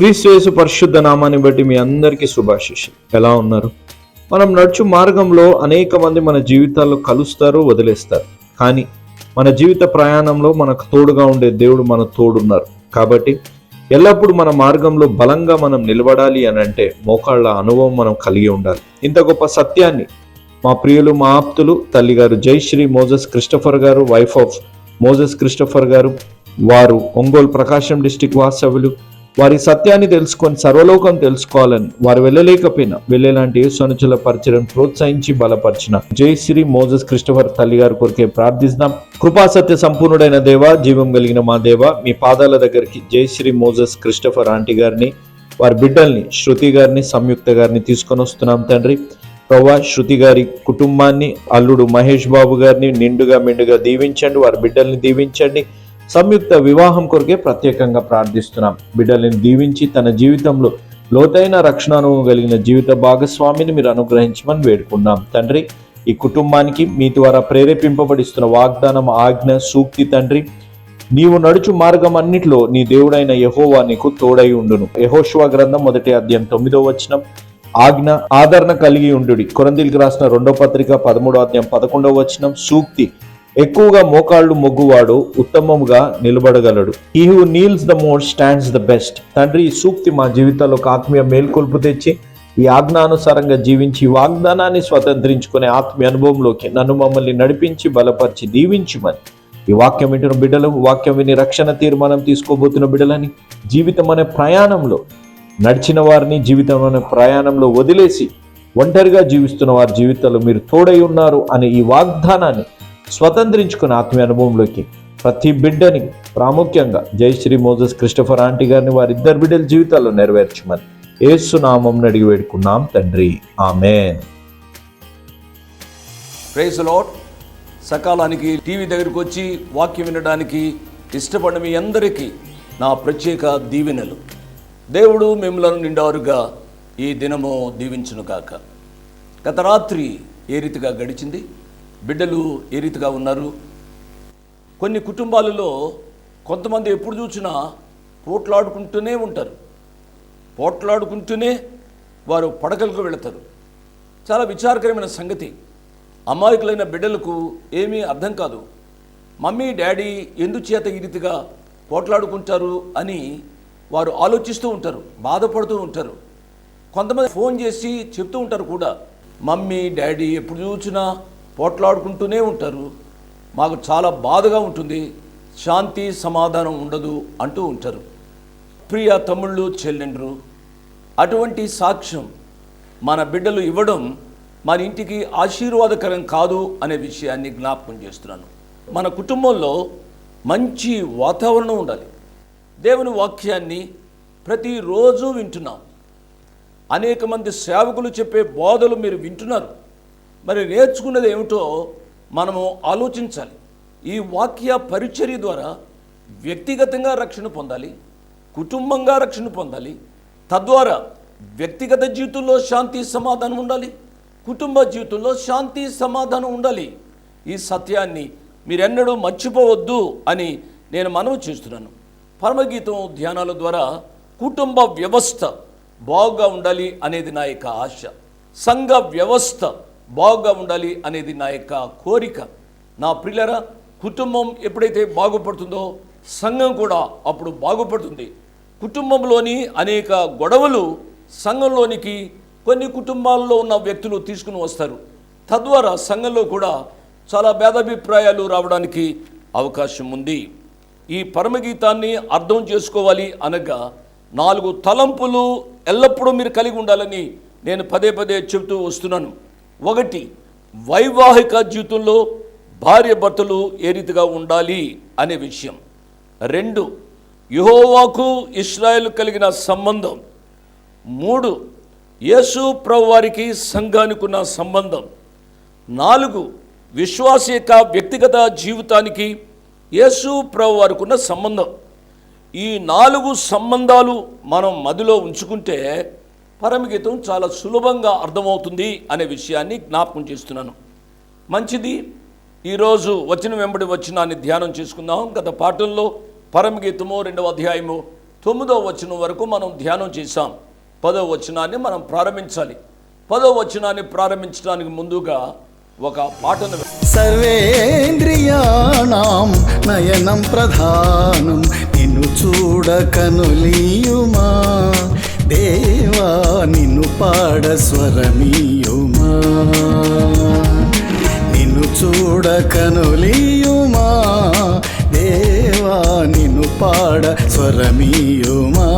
క్రీస్తు పరిశుద్ధ నామాన్ని బట్టి మీ అందరికీ శుభాశిషులు. ఎలా ఉన్నారు? మనం నడుచు మార్గంలో అనేక మంది మన జీవితాల్లో కలుస్తారు వదిలేస్తారు. కానీ మన జీవిత ప్రయాణంలో మనకు తోడుగా ఉండే దేవుడు మన తోడున్నారు. కాబట్టి ఎల్లప్పుడూ మన మార్గంలో బలంగా మనం నిలబడాలి అని అంటే మోకాళ్ళ అనుభవం మనం కలిగి ఉండాలి. ఇంత గొప్ప సత్యాన్ని మా ప్రియులు మా ఆప్తులు తల్లిగారు జైశ్రీ మోజస్ క్రిస్టఫర్ గారు వైఫ్ ఆఫ్ మోజస్ క్రిస్టఫర్ గారు వారు ఒంగోలు ప్రకాశం డిస్టిక్ వాసవులు వారి సత్యాన్ని తెలుసుకొని సర్వలోకం తెలుసుకోవాలని వారు వెళ్ళలేకపోయినా వెళ్ళేలాంటి యేసునుచుల పరిచయం ప్రోత్సహించి బలపరిచిన జయశ్రీ మోజస్ క్రిస్టఫర్ తల్లి గారి కొరికే ప్రార్థిస్తున్నాం. కృపా సత్య సంపూర్ణుడైన దేవ జీవం కలిగిన మా దేవ మీ పాదాల దగ్గరికి జయశ్రీ మోజస్ క్రిస్టఫర్ ఆంటీ గారిని వారి బిడ్డల్ని శృతి గారిని సంయుక్త గారిని తీసుకొని వస్తున్నాం తండ్రి. ప్రభా శృతి గారి కుటుంబాన్ని అల్లుడు మహేష్ బాబు గారిని నిండుగా మెండుగా దీవించండి వారి బిడ్డల్ని దీవించండి. సంయుక్త వివాహం కొరకే ప్రత్యేకంగా ప్రార్థిస్తున్నాం. బిడ్డల్ని దీవించి తన జీవితంలో లోతైన రక్షణ అనుభవం కలిగిన జీవిత భాగస్వామిని మీరు అనుగ్రహించమని వేడుకున్నాం తండ్రి ఈ కుటుంబానికి మీ ద్వారా ప్రేరేపింపబడిస్తున్న వాగ్దానం ఆజ్ఞ సూక్తి తండ్రి నీవు నడుచు మార్గం అన్నిట్లో నీ దేవుడైన యహోవా నీకు తోడై ఉండును. యహోశివ గ్రంథం మొదటి అధ్యాయం తొమ్మిదో వచనం. ఆజ్ఞ ఆదరణ కలిగి ఉండు కొరందీలకు రాసిన రెండో పత్రిక పదమూడో అధ్యాయం పదకొండవ వచనం. సూక్తి ఎక్కువగా మోకాళ్ళు మొగ్గువాడు ఉత్తమముగా నిలబడగలడు. ఈ who kneels the more stands the best తండ్రి ఈ సూక్తి మా జీవితాల్లో ఒక ఆత్మీయ మేల్కొల్పు తెచ్చి ఈ ఆజ్ఞానుసారంగా జీవించి వాగ్దానాన్ని స్వతంత్రించుకునే ఆత్మీయ అనుభవంలోకి నన్ను మమ్మల్ని నడిపించి బలపరిచి దీవించమని. ఈ వాక్యం వింటున్న బిడ్డలు వాక్యం విని రక్షణ తీర్మానం తీసుకోబోతున్న బిడ్డలని జీవితం అనే ప్రయాణంలో నడిచిన వారిని జీవితం అనే ప్రయాణంలో వదిలేసి ఒంటరిగా జీవిస్తున్న వారి జీవితాల్లో మీరు తోడై ఉన్నారు అనే ఈ వాగ్దానాన్ని స్వతంత్రించుకుని ఆత్మీయ అనుభవంలోకి ప్రతి బిడ్డని ప్రాముఖ్యంగా జయశ్రీ మోజస్ క్రిస్టఫర్ ఆంటీ గారిని వారిద్దరు బిడ్డల జీవితాల్లో నెరవేర్చమని ఏసునామం అడిగి వేడుకున్నాం తండ్రి. ఆమెన్. ప్రైజ్ లాడ్ సకాలానికి టీవీ దగ్గరికి వచ్చి వాక్యం వినడానికి ఇష్టపడిన మీ అందరికీ నా ప్రత్యేక దీవెనలు. దేవుడు మిమ్మలను నిండారుగా ఈ దినము దీవించును కాక గత రాత్రి ఏ రీతిగా గడిచింది? బిడ్డలు ఏ రీతిగా ఉన్నారు? కొన్ని కుటుంబాలలో కొంతమంది ఎప్పుడు చూసినా పోట్లాడుకుంటూనే ఉంటారు. పోట్లాడుకుంటూనే వారు పడకలకు వెళతారు. చాలా విచారకరమైన సంగతి. అమాయకులైన బిడ్డలకు ఏమీ అర్థం కాదు. మమ్మీ డాడీ ఎందుచేత ఈ రీతిగా పోట్లాడుకుంటారు అని వారు ఆలోచిస్తూ ఉంటారు బాధపడుతూ ఉంటారు. కొంతమంది ఫోన్ చేసి చెప్తూ ఉంటారు కూడా. మమ్మీ డాడీ ఎప్పుడు చూసినా పోట్లాడుకుంటూనే ఉంటారు. మాకు చాలా బాధగా ఉంటుంది. శాంతి సమాధానం ఉండదు అంటూ ఉంటారు. ప్రియ తమ్ముళ్ళు చెల్లెండ్రు అటువంటి సాక్ష్యం మన బిడ్డలు ఇవ్వడం మన ఇంటికి ఆశీర్వాదకరం కాదు అనే విషయాన్ని జ్ఞాపకం చేస్తున్నాను. మన కుటుంబంలో మంచి వాతావరణం ఉండాలి. దేవుని వాక్యాన్ని ప్రతిరోజు వింటున్నాం. అనేక మంది సేవకులు చెప్పే బోధలు మీరు వింటున్నారు. మరి నేర్చుకున్నది ఏమిటో మనము ఆలోచించాలి. ఈ వాక్య పరిచర్య ద్వారా వ్యక్తిగతంగా రక్షణ పొందాలి కుటుంబంగా రక్షణ పొందాలి తద్వారా వ్యక్తిగత జీవితంలో శాంతి సమాధానం ఉండాలి కుటుంబ జీవితంలో శాంతి సమాధానం ఉండాలి. ఈ సత్యాన్ని మీరెన్నడూ మర్చిపోవద్దు అని నేను మనవి చేస్తున్నాను. పరమగీతం ధ్యానాల ద్వారా కుటుంబ వ్యవస్థ బాగుగా ఉండాలి అనేది నా యొక్క ఆశ. సంఘ వ్యవస్థ బాగుగా ఉండాలి అనేది నా యొక్క కోరిక. నా ప్రిల్లర కుటుంబం ఎప్పుడైతే బాగుపడుతుందో సంఘం కూడా అప్పుడు బాగుపడుతుంది. కుటుంబంలోని అనేక గొడవలు సంఘంలోనికి కొన్ని కుటుంబాల్లో ఉన్న వ్యక్తులు తీసుకుని వస్తారు. తద్వారా సంఘంలో కూడా చాలా భేదాభిప్రాయాలు రావడానికి అవకాశం ఉంది. ఈ పరమగీతాన్ని అర్థం చేసుకోవాలి అనగా నాలుగు తలంపులు ఎల్లప్పుడూ మీరు కలిగి ఉండాలని నేను పదే పదే చెబుతూ వస్తున్నాను. ఒకటి వైవాహిక జీవితంలో భార్య భర్తలు ఏ రీతిగా ఉండాలి అనే విషయం. రెండు యుహోవాకు ఇస్రాయల్ కలిగిన సంబంధం. మూడు యేసు ప్రభువారికి సంఘానికి ఉన్న సంబంధం. నాలుగు విశ్వాస యొక్క వ్యక్తిగత జీవితానికి యేసు ప్రభు వారికి ఉన్న సంబంధం. ఈ నాలుగు సంబంధాలు మనం మదిలో ఉంచుకుంటే పరమగీతం చాలా సులభంగా అర్థమవుతుంది అనే విషయాన్ని జ్ఞాపకం చేస్తున్నాను. మంచిది. ఈరోజు వచ్చిన వెంబడి వచ్చినాన్ని ధ్యానం చేసుకుందాం. గత పాఠంలో పరమగీతము రెండవ అధ్యాయము తొమ్మిదవ వచనం వరకు మనం ధ్యానం చేశాం. పదవ వచనాన్ని మనం ప్రారంభించాలి. పదవ వచనాన్ని ప్రారంభించడానికి ముందుగా ఒక పాటను సర్వేంద్రియాణం నయనం ప్రధానం నిన్ను చూడకనులీయుమా? దేవా నిన్ను పాడ స్వరమీయుమా నిన్ను చూడ కనులీయుమా దేవా నిన్ను పాడ స్వరమీయుమా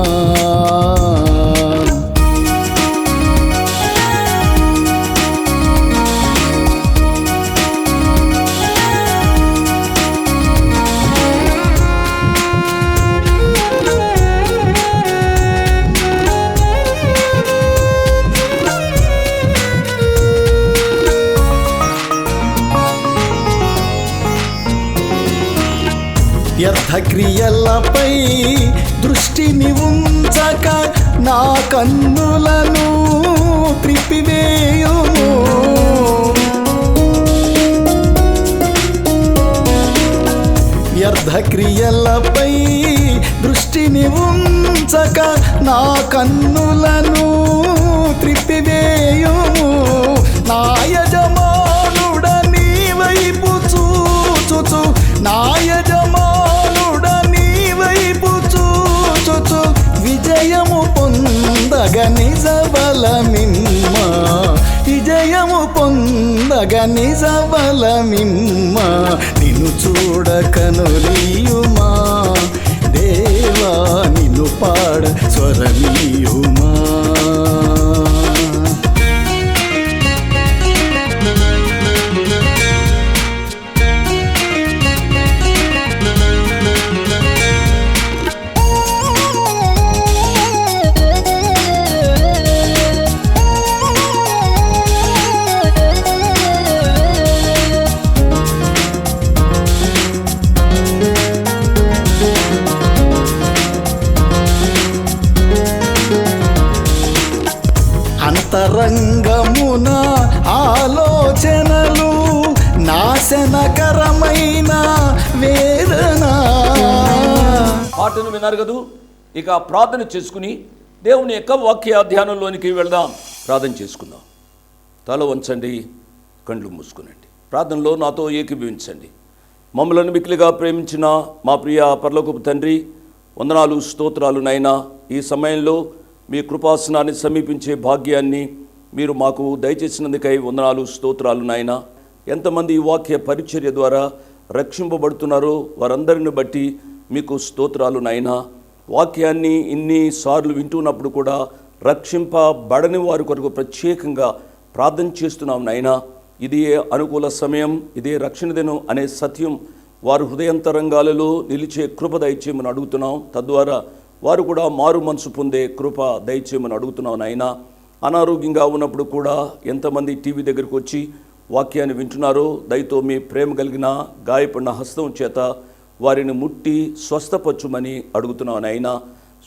ఎల్లపై దృష్టిని ఉంచక నా కన్నులను త్రిప్పివేయుము. వ్యర్థక్రియలపై దృష్టిని ఉంచక నా కన్నులను త్రిప్పివేయుము. నా పొందగ నిజ విజయము పొందగ నిజ బలమిమ్మ నిన్ను చూడ కనులీయుమా దేవా నిన్ను పాడ స్వరమీయుమా పాటను కదూ? ఇక ప్రార్థన చేసుకుని దేవుని యొక్క వాక్య ధ్యానంలోనికి వెళ్దాం. ప్రార్థన చేసుకుందాం. తల వంచండి కండ్లు మూసుకునండి. ప్రార్థనలో నాతో ఏకీభవించండి. మమ్మలను మిక్కిలిగా ప్రేమించిన మా ప్రియ పర్లోకపు తండ్రి వందనాలు స్తోత్రాలు నైనా ఈ సమయంలో మీ కృపాసనాన్ని సమీపించే భాగ్యాన్ని మీరు మాకు దయచేసినందుకై వందనాలు స్తోత్రాలు నాయనా. ఎంతమంది ఈ వాక్య పరిచర్య ద్వారా రక్షింపబడుతున్నారో వారందరిని బట్టి మీకు స్తోత్రాలు నాయనా. వాక్యాన్ని ఇన్ని సార్లు వింటున్నప్పుడు కూడా రక్షింపబడని వారి కొరకు ప్రత్యేకంగా ప్రార్థన చేస్తున్నాం నాయనా. ఇది అనుకూల సమయం ఇదే రక్షణ దినం అనే సత్యం వారు హృదయంతరంగాలలో నిలిచే కృప దయచేయమని అడుగుతున్నాం. తద్వారా వారు కూడా మారు మనసు పొందే కృప దయచేయమని అడుగుతున్నాం నాయనా. అనారోగ్యంగా ఉన్నప్పుడు కూడా ఎంతమంది టీవీ దగ్గరికి వచ్చి వాక్యాన్ని వింటున్నారో దయతో మీ ప్రేమ కలిగిన గాయపడిన హస్తం చేత వారిని ముట్టి స్వస్థపచ్చుమని అడుగుతున్నాను అయినా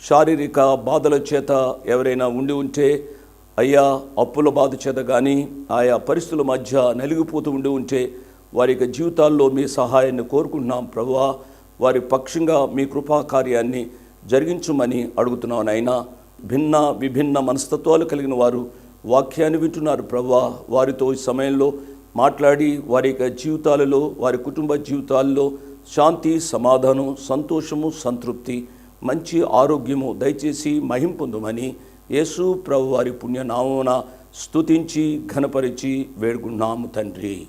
శారీరక బాధల చేత ఎవరైనా ఉండి ఉంటే అయ్యా అప్పుల బాధ చేత కానీ ఆయా పరిస్థితుల మధ్య నలిగిపోతూ ఉండి ఉంటే వారి యొక్క జీవితాల్లో మీ సహాయాన్ని కోరుకుంటున్నాం ప్రభువా. వారి పక్షంగా మీ కృపా కార్యాన్ని జరిగించమని అడుగుతున్నాను అయినా భిన్న విభిన్న మనస్తత్వాలు కలిగిన వారు వాక్యాన్ని వింటున్నారు ప్రభువా. వారితో ఈ సమయంలో మాట్లాడి వారి యొక్క జీవితాలలో వారి కుటుంబ జీవితాల్లో శాంతి సమాధానం సంతోషము సంతృప్తి మంచి ఆరోగ్యము దయచేసి మహింపొందుమని యేసు ప్రభు వారి పుణ్యనామమున స్తుతించి ఘనపరిచి వేడుకున్నాము తండ్రి.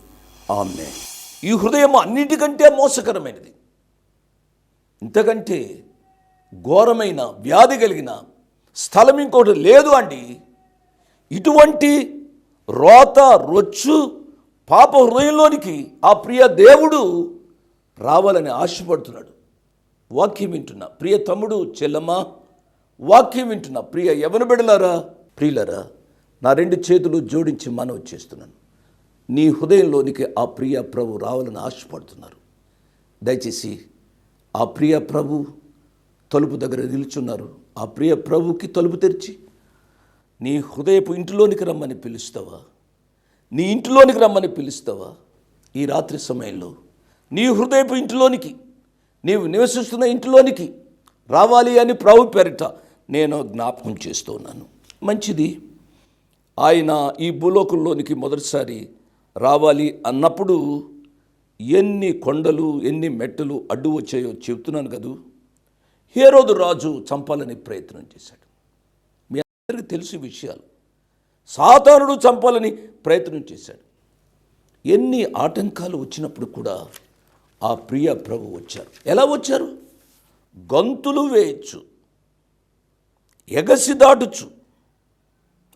ఆమె ఈ హృదయం అన్నిటికంటే మోసకరమైనది. ఇంతకంటే ఘోరమైన వ్యాధి కలిగిన స్థలం ఇంకోటి లేదు అండి. ఇటువంటి రోత రొచ్చు పాప హృదయంలోనికి ఆ ప్రియ దేవుడు రావాలని ఆశపడుతున్నాడు. వాక్యం వింటున్నా ప్రియ తమ్ముడు చెల్లమ్మా వాక్యం వింటున్నా ప్రియ ఎవరు బిడలారా ప్రియులరా నా రెండు చేతులు జోడించి మనవి చేస్తున్నాను. నీ హృదయంలోనికి ఆ ప్రియ ప్రభు రావాలని ఆశపడుతున్నారు. దయచేసి ఆ ప్రియ ప్రభు తలుపు దగ్గర నిలుచున్నారు. ఆ ప్రియ ప్రభుకి తలుపు తెరిచి నీ హృదయపు ఇంటిలోనికి రమ్మని పిలుస్తావా? నీ ఇంటిలోనికి రమ్మని పిలుస్తావా? ఈ రాత్రి సమయంలో నీ హృదయపు ఇంటిలోనికి నీవు నివసిస్తున్న ఇంటిలోనికి రావాలి అని ప్రభు పేరిట నేను జ్ఞాపకం చేస్తూ ఉన్నాను మంచిది. ఆయన ఈ భూలోకంలోనికి మొదటిసారి రావాలి అన్నప్పుడు ఎన్ని కొండలు ఎన్ని మెట్టలు అడ్డు వచ్చాయో చెప్తున్నాను కదూ. హేరోదు రాజు చంపాలని ప్రయత్నం చేశాడు. మీ అందరికీ తెలుసు విషయాలు. సాతానుడు చంపాలని ప్రయత్నం చేశాడు. ఎన్ని ఆటంకాలు వచ్చినప్పుడు కూడా ఆ ప్రియ ప్రభు వచ్చారు. ఎలా వచ్చారు? గంతులు వేయచ్చు. ఎగసి దాటుచు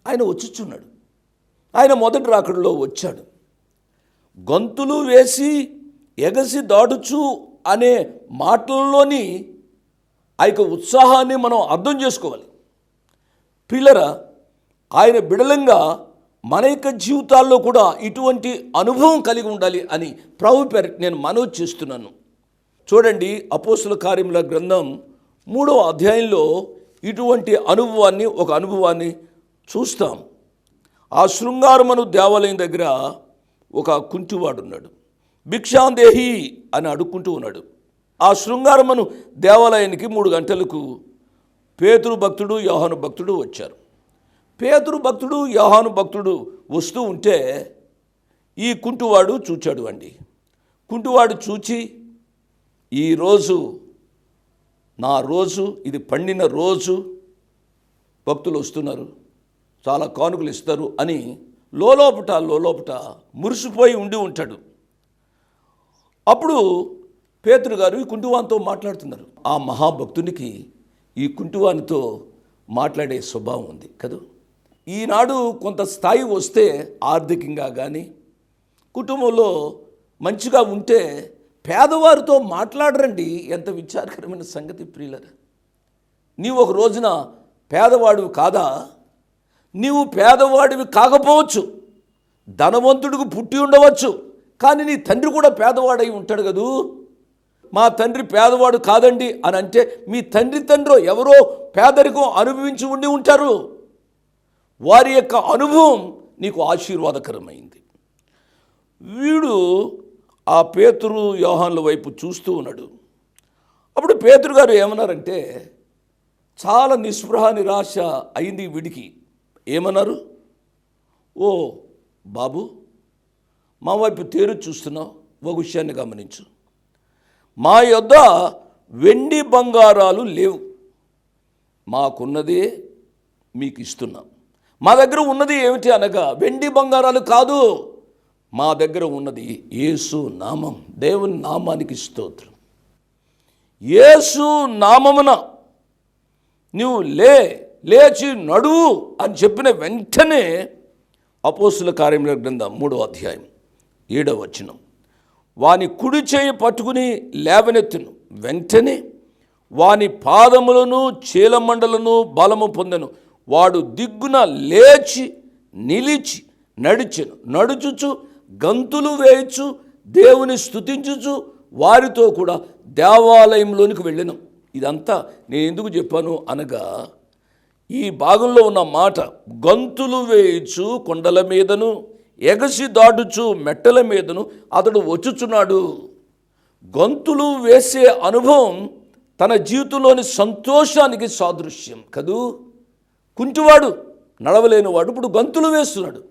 ఆయన వచ్చుచున్నాడు. ఆయన మొదటి రాకడలో వచ్చాడు. గొంతులు వేసి ఎగసి దాడుచు అనే మాటల్లోని ఆ యొక్క ఉత్సాహాన్ని మనం అర్థం చేసుకోవాలి. పిల్లర ఆయన బిడలంగా మన యొక్క జీవితాల్లో కూడా ఇటువంటి అనుభవం కలిగి ఉండాలి అని ప్రభు పేరు నేను మనవి చేస్తున్నాను. చూడండి అపోసుల కార్యముల గ్రంథం మూడవ అధ్యాయంలో ఇటువంటి అనుభవాన్ని ఒక అనుభవాన్ని చూస్తాం. ఆ శృంగారమను దేవాలయం దగ్గర ఒక కుంటివాడు ఉన్నాడు భిక్షాందేహి అని అడుక్కుంటూ ఉన్నాడు. ఆ శృంగారమను దేవాలయానికి మూడు గంటలకు పేతురు భక్తుడు యోహను భక్తుడు వచ్చారు. పేదరు భక్తుడు యోహాను భక్తుడు వస్తూ ఉంటే ఈ కుంటువాడు చూచాడు అండి. కుంటువాడు చూచి ఈరోజు నా రోజు ఇది పండిన రోజు భక్తులు వస్తున్నారు చాలా కానుకలు ఇస్తారు అని లోలోపట లోలోపట మురిసిపోయి ఉండి ఉంటాడు. అప్పుడు పేతురు గారు ఈ కుంటువానితో మాట్లాడుతున్నారు. ఆ మహాభక్తునికి ఈ కుంటువానితో మాట్లాడే స్వభావం ఉంది కదా. ఈనాడు కొంత స్థాయి వస్తే ఆర్థికంగా కానీ కుటుంబంలో మంచిగా ఉంటే పేదవారితో మాట్లాడరండి ఎంత విచారకరమైన సంగతి ప్రియులరా. నీవు ఒక రోజున పేదవాడివి కాదా? నీవు పేదవాడివి కాకపోవచ్చు. ధనవంతుడికి పుట్టి ఉండవచ్చు. కానీ నీ తండ్రి కూడా పేదవాడై ఉంటాడు కదూ? మా తండ్రి పేదవాడు కాదండి అని అంటే మీ తండ్రి తండ్రి ఎవరో పేదరికం అనుభవించి ఉండి ఉంటారు. వారి యొక్క అనుభవం నీకు ఆశీర్వాదకరమైంది. వీడు ఆ పేతురు యోహాన్ల వైపు చూస్తూ ఉన్నాడు. అప్పుడు పేతురు గారు ఏమన్నారంటే చాలా నిస్పృహ నిరాశ అయింది వీడికి. ఏమన్నారు? ఓ బాబు మా వైపు తేరు చూస్తున్నావు ఒక విషయాన్ని గమనించు. మా యొద్ద వెండి బంగారాలు లేవు. మాకున్నదే మీకు ఇస్తున్నాం. మా దగ్గర ఉన్నది ఏమిటి అనగా వెండి బంగారాలు కాదు. మా దగ్గర ఉన్నది యేసు నామం దేవుని నామానికి స్తోత్రం. యేసు నామమున నువ్వు లే లేచి నడువు అని చెప్పిన వెంటనే అపోసుల కార్యముల గ్రంథం మూడో అధ్యాయం ఏడవ వచనం. వాని కుడి చేయి పట్టుకుని లేవనెత్తును. వెంటనే వాని పాదములను చీలమండలను బలము పొందెను. వాడు దిగ్గున లేచి నిలిచి నడిచెను. నడుచుచు గంతులు వేయచ్చు దేవుని స్తుతించుచు వారితో కూడా దేవాలయంలోనికి వెళ్ళను. ఇదంతా నేను ఎందుకు చెప్పాను అనగా ఈ భాగంలో ఉన్న మాట గంతులు వేయచ్చు కొండల మీదను ఎగసి దాటుచు మెట్టల మీదను అతడు వచ్చుచున్నాడు. గొంతులు వేసే అనుభవం తన జీవితంలోని సంతోషానికి సాదృశ్యం కదూ? కుంటివాడు నడవలేనివాడు ఇప్పుడు గంతులు వేస్తున్నాడు.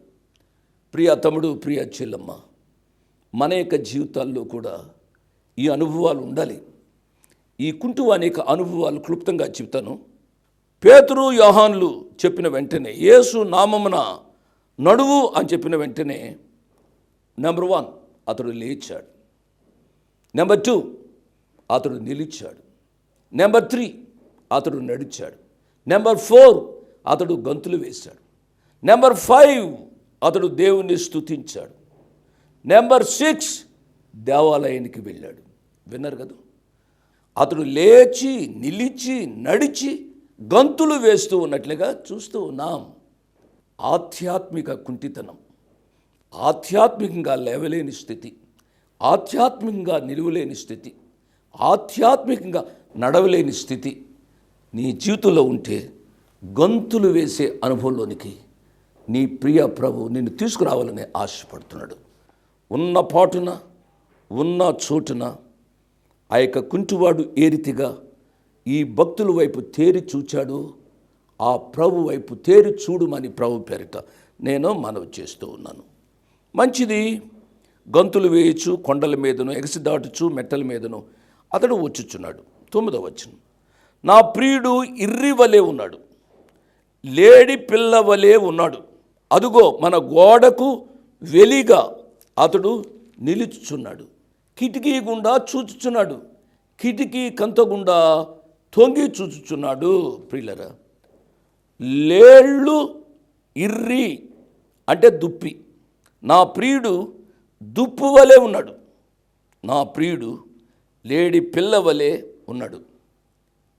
ప్రియ తమ్ముడు ప్రియ చెల్లమ్మ మన యొక్క జీవితాల్లో కూడా ఈ అనుభవాలు ఉండాలి. ఈ కుంటు అనేక అనుభవాలు క్లుప్తంగా చెప్తాను. పేతురు యోహాన్లు చెప్పిన వెంటనే యేసు నామమున నడువు అని చెప్పిన వెంటనే నెంబర్ వన్ అతడు లేచాడు. నెంబర్ టూ అతడు నిలిచాడు. నెంబర్ త్రీ అతడు నడిచాడు. నెంబర్ ఫోర్ అతడు గంతులు వేశాడు. నెంబర్ ఫైవ్ అతడు దేవుణ్ణి స్తుతించాడు. నెంబర్ సిక్స్ దేవాలయానికి వెళ్ళాడు. విన్నారు కదా? అతడు లేచి నిలిచి నడిచి గంతులు వేస్తూ ఉన్నట్లుగా చూస్తూ ఉన్నాం. ఆధ్యాత్మిక కుంటితనం. ఆధ్యాత్మికంగా లేవలేని స్థితి. ఆధ్యాత్మికంగా నిలువలేని స్థితి. ఆధ్యాత్మికంగా నడవలేని స్థితి. నీ జీవితంలో ఉంటే గంతులు వేసే అనుభవంలోనికి నీ ప్రియ ప్రభు నిన్ను తీసుకురావాలని ఆశపడుతున్నాడు. ఉన్న పాటున ఉన్న చోటున ఆ యొక్క కుంటివాడు ఏ రీతిగా ఈ భక్తుల వైపు తేరి చూచాడు ఆ ప్రభు వైపు తేరి చూడుమని ప్రభు పేరిట నేను మనవి చేస్తూ ఉన్నాను. మంచిది గంతులు వేయచ్చు కొండల మీదను ఎగసి దాటుచు మెట్టల మీదను అతడు వచ్చుచున్నాడు. తొమ్మిదవ వచ్చిన నా ప్రియుడు ఇర్రివలే ఉన్నాడు. లేడి పిల్లవలే ఉన్నాడు. అదుగో మన గోడకు వెలిగా అతడు నిలుచుచున్నాడు. కిటికీ గుండా చూచుచున్నాడు. కిటికీ కంత గుండా తొంగి చూచుచున్నాడు ప్రియులరా. లేళ్ళు ఇర్రి అంటే దుప్పి. నా ప్రియుడు దుప్పు వలె ఉన్నాడు. నా ప్రియుడు లేడి పిల్ల వలె ఉన్నాడు.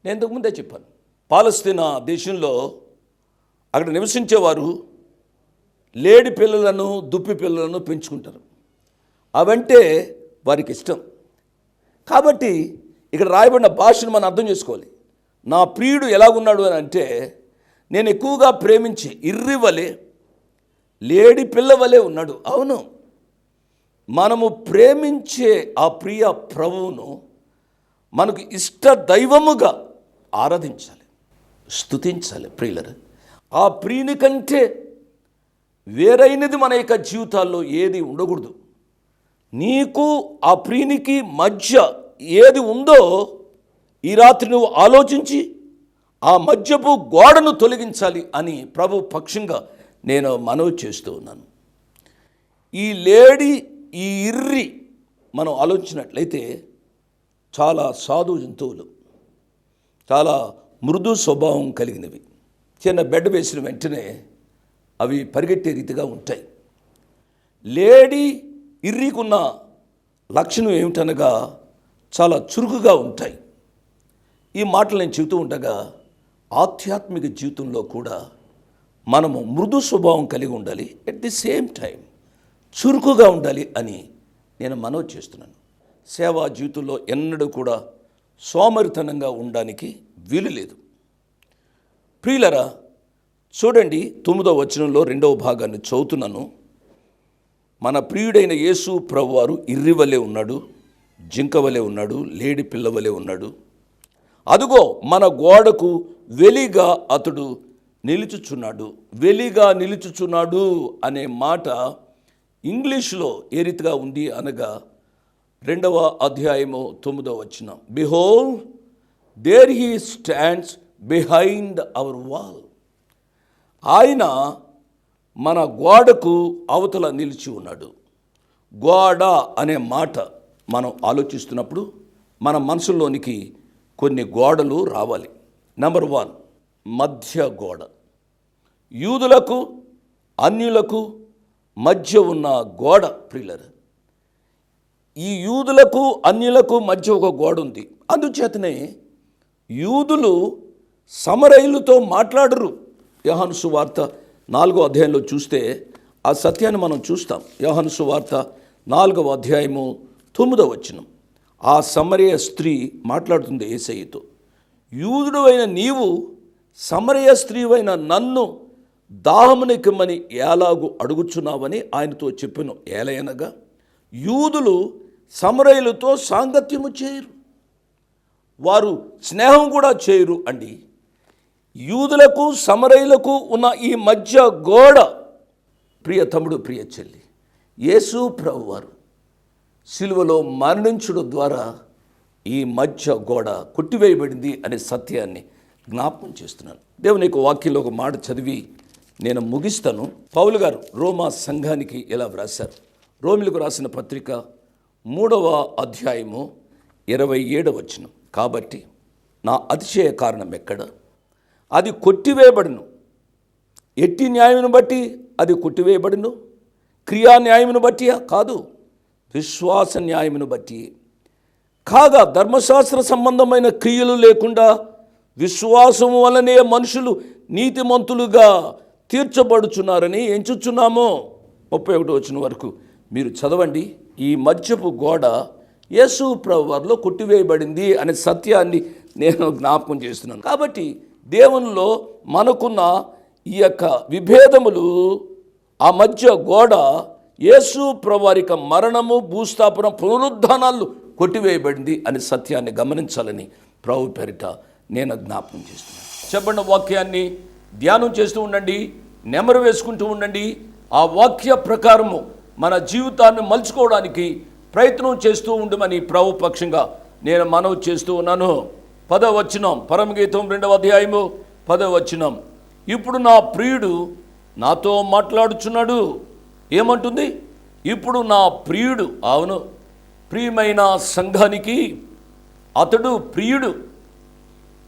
నేను ఇంతకుముందే చెప్పాను. పాలస్తీనా దేశంలో అక్కడ నివసించేవారు లేడి పిల్లలను దుప్పి పిల్లలను పెంచుకుంటారు. అవంటే వారికి ఇష్టం. కాబట్టి ఇక్కడ రాయబడిన భాషను మనం అర్థం చేసుకోవాలి. నా ప్రియుడు ఎలాగున్నాడు అని అంటే నేను ఎక్కువగా ప్రేమించి ఇర్రివలే లేడి పిల్లవలే ఉన్నాడు. అవును. మనము ప్రేమించే ఆ ప్రియ ప్రభువును మనకు ఇష్ట దైవముగా ఆరాధించాలి. స్తుతించాలి ప్రియులరు. ఆ ప్రియుని కంటే వేరైనది మన యొక్క జీవితాల్లో ఏది ఉండకూడదు. నీకు ఆ ప్రియునికి మధ్య ఏది ఉందో ఈ రాత్రి నువ్వు ఆలోచించి ఆ మధ్యపు గోడను తొలగించాలి అని ప్రభు పక్షంగా నేను మనవి చేస్తూ ఉన్నాను. ఈ లేడీ ఈ ఇర్రి మనం ఆలోచించినట్లయితే చాలా సాధు జంతువులు చాలా మృదు స్వభావం కలిగినవి. చిన్న బెడ్ వేసిన వెంటనే అవి పరిగెట్టే రీతిగా ఉంటాయి. లేడీ ఇర్రీకున్న లక్షణం ఏమిటనగా చాలా చురుకుగా ఉంటాయి. ఈ మాటలు నేను చెబుతూ ఉండగా ఆధ్యాత్మిక జీవితంలో కూడా మనము మృదు స్వభావం కలిగి ఉండాలి. ఎట్ ది సేమ్ టైం చురుకుగా ఉండాలి అని నేను మనవి చేస్తున్నాను. సేవా జీవితంలో ఎన్నడూ కూడా సోమరితనంగా ఉండడానికి వీలు లేదు. ప్రియులరా చూడండి తొమ్మిదో వచనంలో రెండవ భాగాన్ని చదువుతున్నాను. మన ప్రియుడైన యేసు ప్రభువారు ఇర్రివలే ఉన్నాడు జింకవలే ఉన్నాడు లేడి పిల్లవలే ఉన్నాడు. అదుగో మన గోడకు వెలిగా అతడు నిలుచుచున్నాడు. వెలిగా నిలుచుచున్నాడు అనే మాట ఇంగ్లీష్లో ఏ రీతిగా ఉంది అనగా రెండవ అధ్యాయము తొమ్మిదవ వచ్చిన behold there he stands behind our wall ఆయన మన గోడకు అవతల నిలిచి ఉన్నాడు. గోడ అనే మాట మనం ఆలోచిస్తున్నప్పుడు మన మనసులోనికి కొన్ని గోడలు రావాలి. నెంబర్ వన్ మధ్య గోడ. యూదులకు అన్యులకు మధ్య ఉన్న గోడ ప్రిల్లర్ ఈ యూదులకు అన్యులకు మధ్య ఒక గోడ ఉంది. అందుచేతనే యూదులు సమరయులతో మాట్లాడరు. యోహాను సువార్త నాలుగో అధ్యాయంలో చూస్తే ఆ సత్యాన్ని మనం చూస్తాం. యోహాను సువార్త నాలుగవ అధ్యాయము తొమ్మిదవ వచనం. ఆ సమరయ స్త్రీ మాట్లాడుతుంది ఏసయ్యతో. యూదుడు అయిన నీవు సమరయ స్త్రీవైన నన్ను దాహమునికమ్మని ఎలాగు అడుగుచున్నావని ఆయనతో చెప్పాను. ఏలయనగా యూదులు సమరయులతో సాంగత్యము చేయరు. వారు స్నేహం కూడా చేయరు అండి. యూదులకు సమరయులకు ఉన్న ఈ మధ్య గోడ ప్రియ తమ్ముడు ప్రియ చెల్లి యేసు ప్రభు వారు సిలువలో మరణించడం ద్వారా ఈ మధ్య గోడ కొట్టివేయబడింది అనే సత్యాన్ని జ్ఞాపకం చేస్తున్నాను. దేవుని యొక్క వాక్యంలో ఒక మాట చదివి నేను ముగిస్తాను. పౌలు గారు రోమా సంఘానికి ఇలా వ్రాశారు? రోమిలకు రాసిన పత్రిక మూడవ అధ్యాయము ఇరవై ఏడవ వచ్చిన కాబట్టి నా అతిశయ కారణం ఎక్కడ? అది కొట్టివేయబడును. ఎట్టి న్యాయమును బట్టి అది కొట్టివేయబడును. క్రియా న్యాయమును బట్టి కాదు. విశ్వాస న్యాయమును బట్టి. కాగా ధర్మశాస్త్ర సంబంధమైన క్రియలు లేకుండా విశ్వాసం వలనే మనుషులు నీతిమంతులుగా తీర్చబడుచున్నారని ఎంచుచున్నాము. ముప్పై ఒకటి వచ్చిన వరకు మీరు చదవండి. ఈ మధ్యపు గోడ యేసు ప్రభువారిలో కొట్టివేయబడింది అనే సత్యాన్ని నేను జ్ఞాపకం చేస్తున్నాను. కాబట్టి దేవునిలో మనకున్న ఈ యొక్క విభేదములు ఆ మధ్య గోడ యేసు ప్రవారిక మరణము భూస్థాపన పునరుద్ధానాలు కొట్టివేయబడింది అనే సత్యాన్ని గమనించాలని ప్రభు పేరిట నేను జ్ఞాపకం చేస్తున్నాను. చెప్పండి వాక్యాన్ని ధ్యానం చేస్తూ ఉండండి నెమరు వేసుకుంటూ ఉండండి. ఆ వాక్య ప్రకారము మన జీవితాన్ని మలుచుకోవడానికి ప్రయత్నం చేస్తూ ఉండమని ప్రభు పక్షంగా నేను మనవి చేస్తూ ఉన్నాను. పదవచనం పరమగీతం రెండవ అధ్యాయము పదవచనం. ఇప్పుడు నా ప్రియుడు నాతో మాట్లాడుచున్నాడు. ఏమంటుంది? ఇప్పుడు నా ప్రియుడు అవును ప్రియమైన సంఘానికి అతడు ప్రియుడు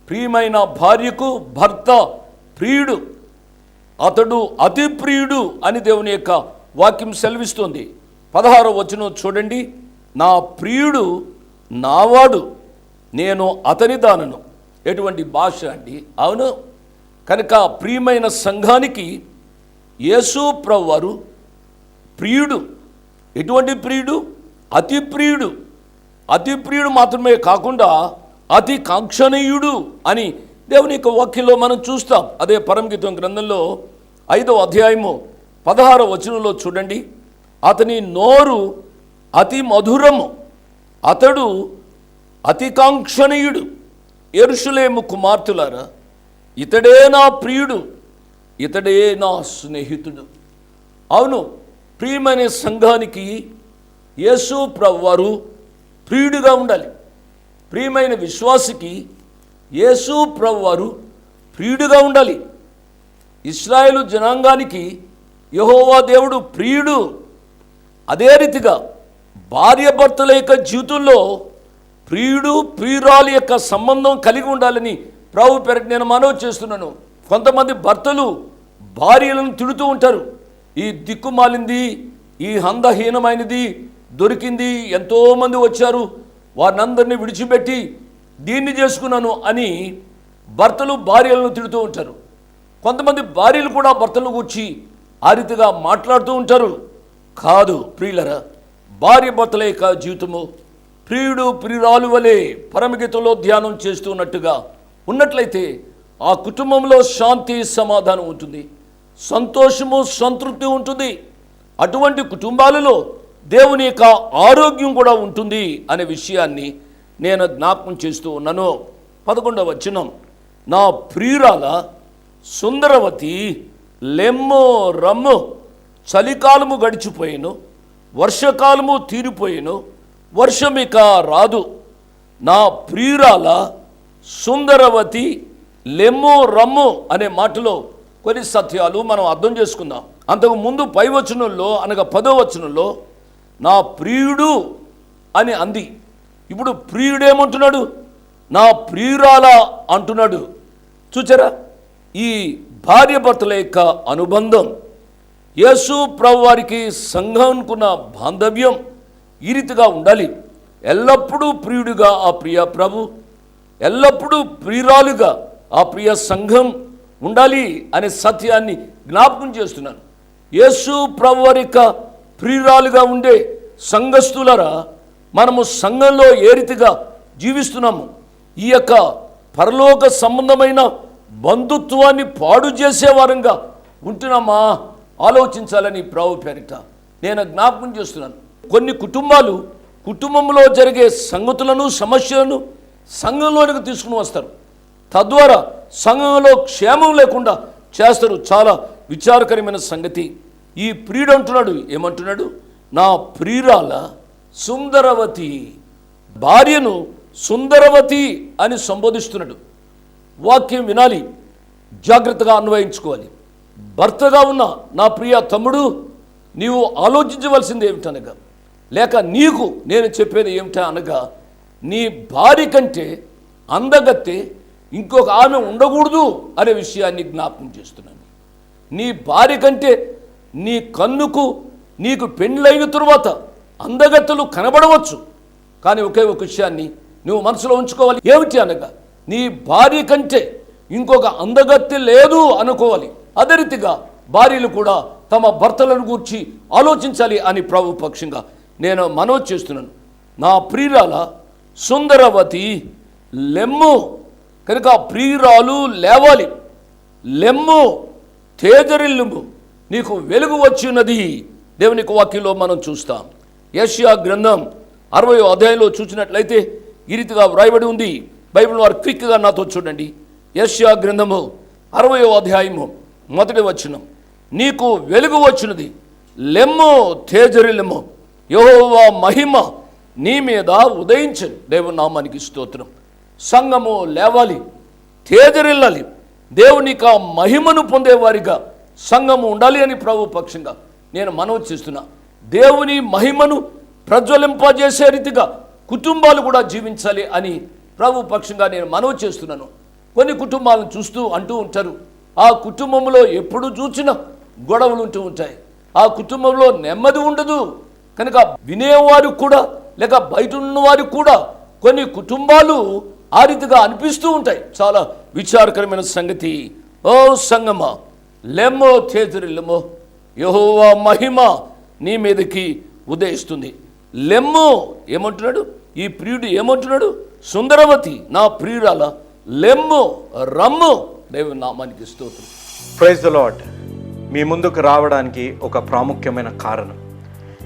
ప్రియమైన భార్యకు భర్త ప్రియుడు అతడు అతి ప్రియుడు అని దేవుని యొక్క వాక్యం సెలవిస్తుంది. పదహారో వచనం చూడండి. నా ప్రియుడు నావాడు. నేను అతని దానను ఎటువంటి భాష అండి? అవును. కనుక ప్రియమైన సంఘానికి యేసు ప్రవ్వారు ప్రియుడు. ఎటువంటి ప్రియుడు? అతి ప్రియుడు. అతి ప్రియుడు మాత్రమే కాకుండా అతి కాంక్షణీయుడు అని దేవుని యొక్క వాక్యంలో మనం చూస్తాం. అదే పరమగీతం గ్రంథంలో ఐదవ అధ్యాయము పదహారవ వచనంలో చూడండి. అతని నోరు అతి మధురము. అతడు అతికాంక్షణీయుడు ఎరుషులేము కుమార్తెలారా ఇతడే నా ప్రియుడు ఇతడే నా స్నేహితుడు. అవును ప్రియమనే సంఘానికి యేసు ప్రవ్వారు ప్రియుడిగా ఉండాలి. ప్రియమైన విశ్వాసికి యేసు ప్రవ్వారు ప్రియుడిగా ఉండాలి. ఇస్రాయేలు జనాంగానికి యహోవా దేవుడు ప్రియుడు. అదే రీతిగా భార్య భర్తల యొక్క జీవితంలో ప్రియుడు ప్రియురాలు యొక్క సంబంధం కలిగి ఉండాలని ప్రభు పేరకు నేను మనవి చేస్తున్నాను. కొంతమంది భర్తలు భార్యలను తిడుతూ ఉంటారు. ఈ దిక్కుమాలింది ఈ హందహీనమైనది దొరికింది ఎంతోమంది వచ్చారు. వారినందరినీ విడిచిపెట్టి దీన్ని చేసుకున్నాను అని భర్తలు భార్యలను తిడుతూ ఉంటారు. కొంతమంది భార్యలు కూడా భర్తలను కూర్చి ఆ రీతిగా మాట్లాడుతూ ఉంటారు. కాదు ప్రియులరా భార్య భర్తల యొక్క జీవితము ప్రియుడు ప్రియురాలు వలె పరమగీతంలో ధ్యానం చేస్తున్నట్టుగా ఉన్నట్లయితే ఆ కుటుంబంలో శాంతి సమాధానం ఉంటుంది సంతోషము సంతృప్తి ఉంటుంది. అటువంటి కుటుంబాలలో దేవుని యొక్క ఆరోగ్యం కూడా ఉంటుంది అనే విషయాన్ని నేను జ్ఞాపకం చేస్తూ ఉన్నాను. పదకొండవ వచనం నా ప్రియురాల సుందరవతి లెమ్మో రమ్ము చలికాలము గడిచిపోయాను వర్షకాలము తీరిపోయాను వర్షమిక రాదు నా ప్రియురాల సుందరవతి లెమ్ము రమ్ము అనే మాటలో కొన్ని సత్యాలు మనం అర్థం చేసుకుందాం అంతకు ముందు పై వచనంలో అనగా పదో వచనంలో నా ప్రియుడు అని అంది ఇప్పుడు ప్రియుడేమంటున్నాడు నా ప్రియురాల అంటున్నాడు చూచారా ఈ భార్య భర్తల యొక్క అనుబంధం యేసు ప్రభు వారికి సంఘంకున్న బాంధవ్యం ఈ రీతిగా ఉండాలి. ఎల్లప్పుడూ ప్రియుడిగా ఆ ప్రియ ప్రభు ఎల్లప్పుడూ ప్రియురాలుగా ఆ ప్రియ సంఘం ఉండాలి అనే సత్యాన్ని జ్ఞాపకం చేస్తున్నాను. యేసు ప్రభు వారి యొక్క ప్రియురాలుగా ఉండే సంఘస్థులరా మనము సంఘంలో ఏ రీతిగా జీవిస్తున్నాము? ఈ యొక్క పరలోక సంబంధమైన బంధుత్వాన్ని పాడు చేసే వారంగా ఉంటున్నామా? ఆలోచించాలని ప్రభు పేరిట నేను జ్ఞాపకం చేస్తున్నాను. కొన్ని కుటుంబాలు కుటుంబంలో జరిగే సంగతులను సమస్యలను సంఘంలోనికి తీసుకుని వస్తారు. తద్వారా సంఘంలో క్షేమం లేకుండా చేస్తారు. చాలా విచారకరమైన సంగతి. ఈ ప్రియుడు అంటున్నాడు ఏమంటున్నాడు? నా ప్రియురాల సుందరవతి భార్యను సుందరవతి అని సంబోధిస్తున్నాడు. వాక్యం వినాలి జాగ్రత్తగా అన్వయించుకోవాలి. భర్తగా ఉన్న నా ప్రియ తమ్ముడు నీవు ఆలోచించవలసింది ఏమిటనగా లేక నీకు నేను చెప్పేది ఏమిటా అనగా నీ భార్య కంటే అందగత్తే ఇంకొక ఆమె ఉండకూడదు అనే విషయాన్ని జ్ఞాపకం చేస్తున్నాను. నీ భార్య కంటే నీ కన్నుకు నీకు పెండ్లైన తరువాత అందగత్తెలు కనబడవచ్చు. కానీ ఒకే ఒక విషయాన్ని నువ్వు మనసులో ఉంచుకోవాలి. ఏమిటి అనగా నీ భార్య కంటే ఇంకొక అందగత్తి లేదు అనుకోవాలి. అదే రీతిగా భార్యలు కూడా తమ భర్తలను గూర్చి ఆలోచించాలి అని ప్రభు పక్షంగా నేను మనోజ్ చేస్తున్నాను. నా ప్రియురాల సుందరవతి లెమ్ము. కనుక ప్రియురాలు లేవాలి. లెమ్ము తేజరిల్లుము. నీకు వెలుగు వచ్చినది దేవునికి వాక్యంలో మనం చూస్తాం. యష్యా గ్రంథం అరవై అధ్యాయంలో చూసినట్లయితే ఈ రీతిగా వ్రాయబడి ఉంది. బైబిల్ వారు క్విక్గా నాతో చూడండి. యష్యా గ్రంథము అరవయో అధ్యాయము మొదటి వచ్చినం నీకు వెలుగు వచ్చినది. లెమ్ము తేజరిల్లెమ్ము యహోవా మహిమ నీ మీద ఉదయించను. దేవుని నామానికి స్తోత్రం. సంఘము లేవాలి తేజరిల్లాలి దేవునికి ఆ మహిమను పొందేవారిగా సంఘము ఉండాలి అని ప్రభు పక్షంగా నేను మనవి చేస్తున్నా. దేవుని మహిమను ప్రజ్వలింపజేసే రీతిగా కుటుంబాలు కూడా జీవించాలి అని ప్రభు పక్షంగా నేను మనవి చేస్తున్నాను. కొన్ని కుటుంబాలను చూస్తూ అంటూ ఉంటారు ఆ కుటుంబంలో ఎప్పుడు చూసినా గొడవలు ఉంటూ ఉంటాయి. ఆ కుటుంబంలో నెమ్మది ఉండదు కనుక వినేవారు కూడా లేక బయట ఉన్నవారు కూడా కొన్ని కుటుంబాలు ఆ రీతిగా అనిపిస్తూ ఉంటాయి. చాలా విచారకరమైన సంగతి. ఓ సంగమ లెమ్మో తేజరిల్లెమ్మో యహోవా మహిమ నీ మీదకి ఉదయిస్తుంది. లెమ్ము ఏమంటున్నాడు? ఈ ప్రియుడు ఏమంటున్నాడు? సుందరవతి నా ప్రియురాల లెమ్ము రమ్ము దేవుని నామానికి స్తోత్రం. ప్రైజ్ ద లాడ్ మీ ముందుకు రావడానికి ఒక ప్రాముఖ్యమైన కారణం.